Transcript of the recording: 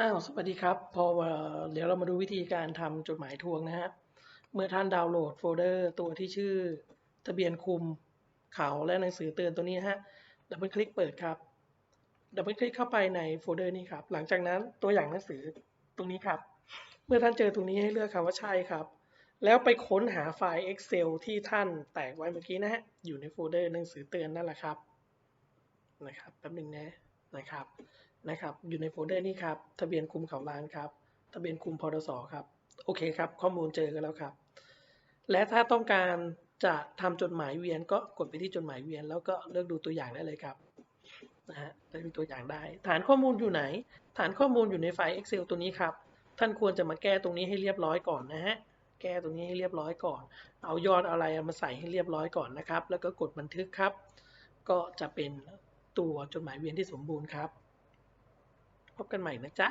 อ้าวสวัสดีครับ พอเดี๋ยวเรามาดูวิธีการทำจดหมายทวงนะฮะ เมื่อท่านดาวน์โหลดโฟลเดอร์ตัวที่ชื่อ ทะเบียนคุมเขาและหนังสือเตือนตัวนี้ฮะดับเบิลคลิกเปิดครับดับเบิลคลิกเข้าไปในโฟลเดอร์นี้ครับ หลังจากนั้นตัวอย่างหนังสือตรงนี้ครับ เมื่อท่านเจอตรงนี้ให้เลือกคำว่าใช่ครับ แล้วไปค้นหาไฟล์ Excel ที่ท่านแตกไว้เมื่อกี้นะฮะ อยู่ในโฟลเดอร์หนังสือเตือนนั่นแหละครับ นะครับ แป๊บหนึ่งนะ นะครับนะครับอยู่ในโฟลเดอร์นี้ครับทะเบียนคุมเขาล้านครับทะเบียนคุมพดสครับโอเคครับ ข้อมูลเจอกันแล้วครับ และถ้าต้องการจะทำจดหมายเวียนก็กดไปที่จดหมายเวียน แล้วก็เลือกดูตัวอย่างได้เลยครับนะฮะได้ดูตัวอย่างได้ ฐานข้อมูลอยู่ไหน ฐานข้อมูลอยู่ในไฟล์ Excel ตัวนี้ครับ ท่านควรจะมาแก้ตรงนี้ให้เรียบร้อยก่อนนะฮะแก้ตรงนี้ให้เรียบร้อยก่อน เอายอดอะไรมาใส่ให้เรียบร้อยก่อนนะครับ แล้วก็กดบันทึกครับ ก็จะเป็น ตัวจดหมายเวียนที่สมบูรณ์ครับ พบกันใหม่นะจ๊ะ